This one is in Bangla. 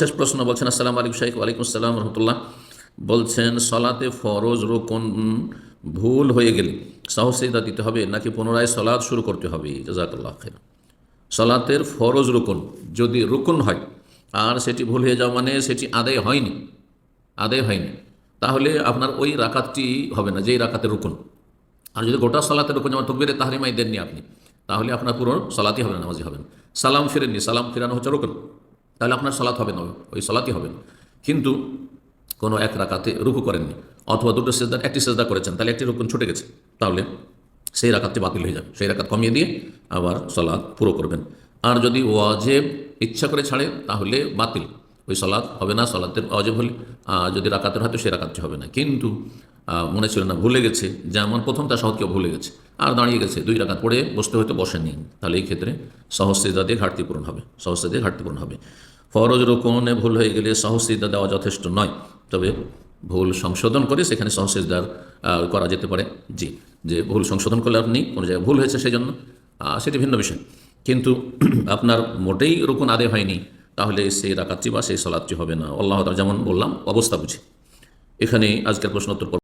শেষ প্রশ্ন বলছেন, আসসালাম আলিক শাইক ওয়ালাইকুম আসসালাম রহমতুল্লাহ। বলছেন, সলাতে ফরজ রোকন ভুল হয়ে গেলে সাহসিদা দিতে হবে নাকি পুনরায় সলাদ শুরু করতে হবে? জাজাকাল্লাহ খের সলাতের ফরজ রুকন যদি রুকন হয়, আর সেটি ভুল হয়ে যাওয়া মানে সেটি আদায় হয়নি আদায় হয়নি, তাহলে আপনার ওই রাকাতটি হবে না, যেই রাকাতের রুকন। আর যদি গোটা সলাতের রুকন, যেমন তকবিরে তাহরিমাই দেননি আপনি, তাহলে আপনার পুরো সলাতি হবে না নামাজি হবেন সালাম ফিরেননি, সালাম ফিরানো হচ্ছে রুকন। তাহলে আপনার সলাত হবে না, ওই সলাতি হবে না। কিন্তু কোনো এক রাকাতে রুকু করেননি, অথবা দুটো সেজদার একটি সেজদা করেছেন, তাহলে একটি রুকুন ছুটে গেছে, তাহলে সেই রাকাতটি বাতিল হয়ে যাবে। সেই রাকাত কমিয়ে দিয়ে আবার সলাদ পুরো করবেন। আর যদি ওয়াজেব ইচ্ছা করে ছাড়ে, তাহলে বাতিল। ওই সলাদ হবে না, সলাতের অজেব হলে। যদি রাকাতের হয়তো সেই রাকাতটি হবে না। কিন্তু মনে ছিল না, ভুলে গেছে, যেমন প্রথম তার সহজ কেউ ভুলে গেছে। আর দাঁড়িয়ে গেছে। দুই রাকাত পড়ে বসতে হয়তো বসেননি। তাহলে এই ক্ষেত্রে সহস্রিদা দিয়ে ঘাটতি পূরণ হবে। সহস্রিদা দিয়ে ঘাটতি পূরণ হবে। ফরজ রোকনে ভুল হয়ে গেলে সহস্রিদা দেওয়া যথেষ্ট নয়। তবে ভুল সংশোধন করে সেখানে সহসেজদার করা যেতে পারে। জি, যে ভুল সংশোধন করলে আপনি কোনো জায়গায় ভুল হয়েছে সেই জন্য সেটি ভিন্ন বিষয়। কিন্তু আপনার মোটেই রুকুন আদে হয়নি, তাহলে সেই রাকাতটি বা সেই সলাদটি হবে না। আল্লাহ যেমন বললাম, অবস্থা বুঝে। এখানে আজকের প্রশ্ন উত্তর